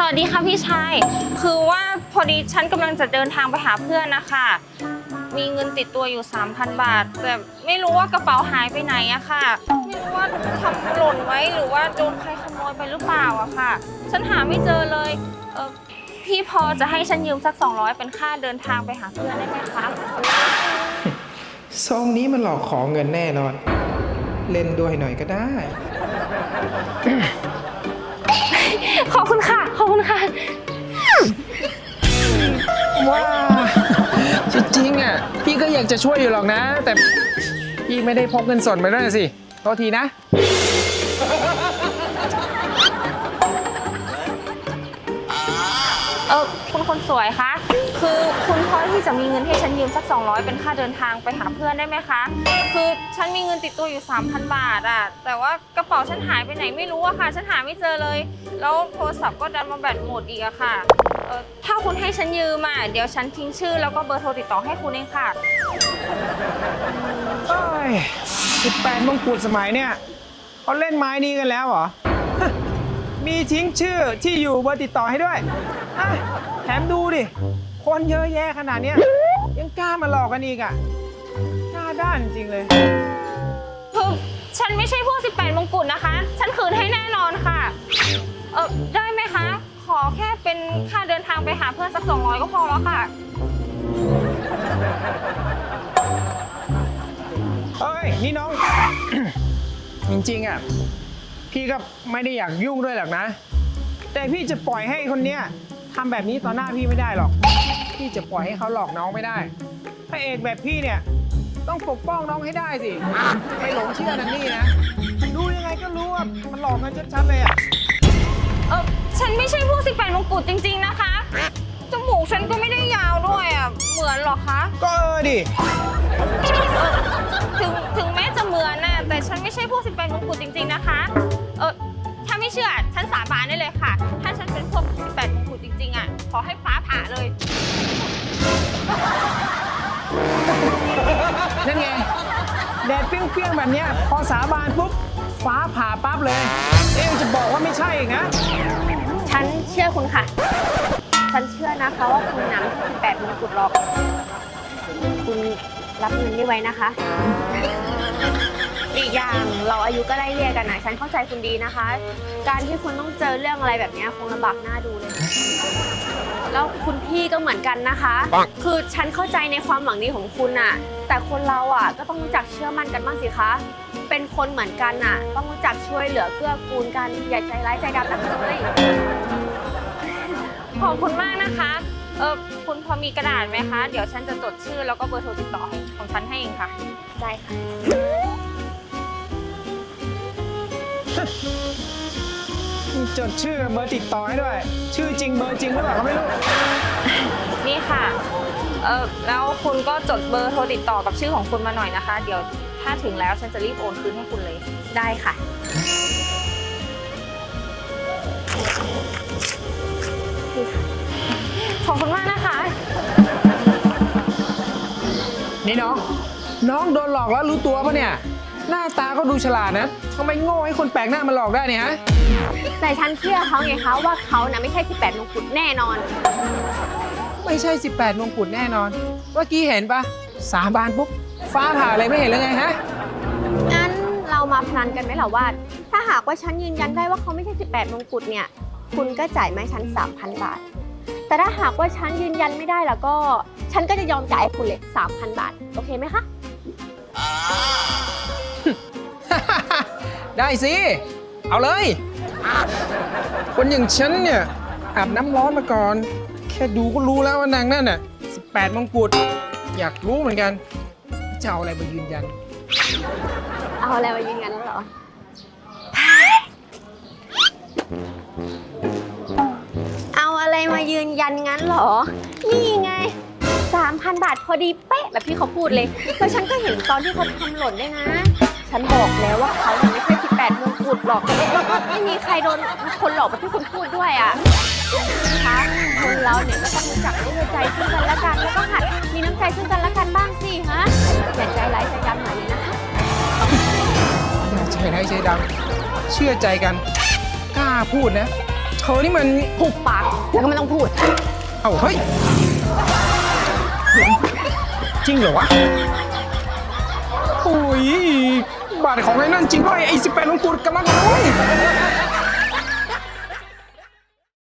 สวัสดีค่ะพี่ชาย คือว่าพอดีฉันกำลังจะเดินทางไปหาเพื่อนนะคะ มีเงินติดตัวอยู่ 3,000 บาท แต่ไม่รู้ว่ากระเป๋าหายไปไหนอะค่ะ ไม่รู้ว่าทำหล่นไว้หรือว่าโดนใครขโมยไปหรือเปล่าอะค่ะ ฉันหาไม่เจอเลยเออพี่พอจะให้ฉันยืมสัก 200 เป็นค่าเดินทางไปหาเพื่อนได้ไหมคะซองนี้มันหลอกขอเงินแน่นอน เล่นด้วยหน่อยก็ได้ ขอบคุณค่ะ ขอบคุณค่ะ ว้าจริงๆอะพี่ก็อยากจะช่วยอยู่หรอกนะ แต่พี่ไม่ได้พกเงินสดมาด้วยสิโทษทีนะ เออคุณคนสวยคะ คือคุณพอที่จะมีเงินให้ฉันยืมสัก 200 เป็นค่าเดินทางไปหาเพื่อนได้ไหมคะ คือฉันมีเงินติดตัวอยู่ 3,000 บาทอะแต่ว่ากระเป๋าฉันหายไปไหนไม่รู้อะค่ะ ฉันหาไม่เจอเลย แล้วโทรศัพท์ก็ดันมาแบตหมดอีกอะค่ะเออถ้าคุณให้ฉันยืมอะเดี๋ยวฉันทิ้งชื่อแล้วก็เบอร์โทรติดต่อให้คุณเองค่ะ เอ้ยสิบแปดมงกุฎสมัยเนี่ยเขาเล่นไม้นี้กันแล้วเหรอฮะมีทิ้งชื่อที่อยู่เบอร์ติดต่อให้ด้วย อะแถมดูดิ คนเยอะแยะขนาดเนี้ยยังกล้ามาหลอกกันอีกอะกล้าด้านจริงเลยคือฉันไม่ใช่พวก 18 มงกุฎนะคะ ฉันคืนให้แน่นอนค่ะ เออได้ไหมคะ ขอแค่เป็นค่าเดินทางไปหาเพื่อนสัก 200 ก็พอแล้วค่ะ เอ้ย นี่น้อง จริงๆอะ พี่ก็ไม่ได้อยากยุ่งด้วยหรอกนะ แต่พี่จะปล่อยให้คนเนี้ย ทำแบบนี้ต่อหน้าพี่ไม่ได้หรอก พี่จะปล่อยให้เขาหลอกน้องไม่ได้พระเอกแบบพี่เนี่ยต้องปกป้องน้องให้ได้สิไม่หลงเชื่อนันนี่นะ ดูยังไงก็รู้ว่ามันหลอกกันชัดๆเลยอะ เออฉันไม่ใช่พวก18มงกุฎจริง ๆนะคะ จมูกฉันก็ไม่ได้ยาวด้วยอะ เหมือนเหรอคะ ก็เออดิ ถึงถึงแม้จะเหมือนน่ะแต่ฉันไม่ใช่พวก18มงกุฎจริง ๆนะคะ เออถ้าไม่เชื่อฉันสาบานได้เลยค่ะ ถ้าฉัน ขอให้ฟ้าผ่าเลย นั่นไงแดดเปรี้ยงๆแบบเนี้ยพอสาบานปุ๊บฟ้าผ่าปั๊บเลย เอ๊ะจะบอกว่าไม่ใช่อีกนะ ฉันเชื่อคุณค่ะ ฉันเชื่อนะคะว่าคุณนำที่18มงกุฎหรอก คุณรับเงินได้ไว้นะคะ อีกอย่างเราอายุก็ไล่เรียกกันนะฉันเข้าใจคุณดีนะคะ การที่คุณต้องเจอเรื่องอะไรแบบเนี้ยคงลำบากหน้าดูเลย แล้วคุณพี่ก็เหมือนกันนะคะคือฉันเข้าใจในความหวังดีของคุณอะแต่คนเราอะก็ต้องรู้จักเชื่อมั่นกันบ้างสิคะ เป็นคนเหมือนกันอะต้องรู้จักช่วยเหลือเกื้อกูลกันอย่าใจร้ายใจดำนะคะเลยขอบคุณมากนะคะ เออคุณพอมีกระดาษไหมคะ เดี๋ยวฉันจะจดชื่อแล้วก็เบอร์โทรติดต่อของฉันให้เองค่ะ ได้ค่ะ จดชื่อเบอร์ติดต่อให้ด้วย ชื่อจริงเบอร์จริงหรือเปล่าก็ไม่รู้นี่ค่ะ เออแล้วคุณก็จดเบอร์โทรติดต่อกับชื่อของคุณมาหน่อยนะคะ เดี๋ยวถ้าถึงแล้วฉันจะรีบโอนคืนให้คุณเลย ได้ค่ะ ขอบคุณมากนะคะ นี่น้อง น้องโดนหลอกแล้วรู้ตัวปะเนี่ย หน้าตาก็ดูฉลาดนะทำไมโง่ให้คนแปลกหน้ามาหลอกได้เนี่ยฮะ แต่ฉันเชื่อเขาไงคะว่าเขานะไม่ใช่ 18มงกุฎแน่นอน ไม่ใช่ 18 มงกุฎแน่นอน เมื่อกี้เห็นปะสาบานปุ๊บ ฟ้าผ่าเลยไม่เห็นเลยไงฮะ งั้นเรามาพนันกันไหมล่ะว่า ถ้าหากว่าฉันยืนยันได้ว่าเขาไม่ใช่ 18มงกุฎเนี่ย คุณก็จ่ายมาให้ฉัน 3,000 บาท แต่ถ้าหากว่าฉันยืนยันไม่ได้แล้วก็ ฉันก็จะยอมจ่ายให้คุณเลย 3,000 บาท โอเคไหมคะ ได้สิ เอาเลย คนอย่างฉันเนี่ย อาบน้ำร้อนมาก่อน แค่ดูก็รู้แล้วว่านางนั่นน่ะ18มงกุฎอยากรู้เหมือนกัน จะเอาอะไรมายืนยัน เอาอะไรมายืนยันแล้วเหรอ เอาอะไรมายืนยันงั้นเหรอ นี่ไง 3,000 บาทพอดีเป๊ะแบบที่เขาพูดเลย แล้วฉันก็เห็นตอนที่เขาทำหล่นด้วยนะ ฉันบอกแล้วว่าเขาเนี่ยไม่ ใช่18มงกุฎหรอกแล้วก็ไม่มีใครโดนคนหลอกแบบที่คุณพูดด้วยอะนะคะคนเราเนี่ยก็ต้องรู้จักให้ใจซึ่งกันและกัน แล้วก็หัดมีน้ำใจซึ่งกันและกันบ้างสิฮะอย่าใจร้ายใจดำหน่อยเลยนะคะอย่าใจร้ายใจดำเชื่อใจกัน กล้าพูดนะชธอนี่มันผูกปากแล้วก็ไม่ต้องพูด เอ้าเฮ้ยจริงเหรอวะโอ้ย บาทของไอ้นั่นจริงด้วยไอ้สิบแปดลงกุดกำลังเลย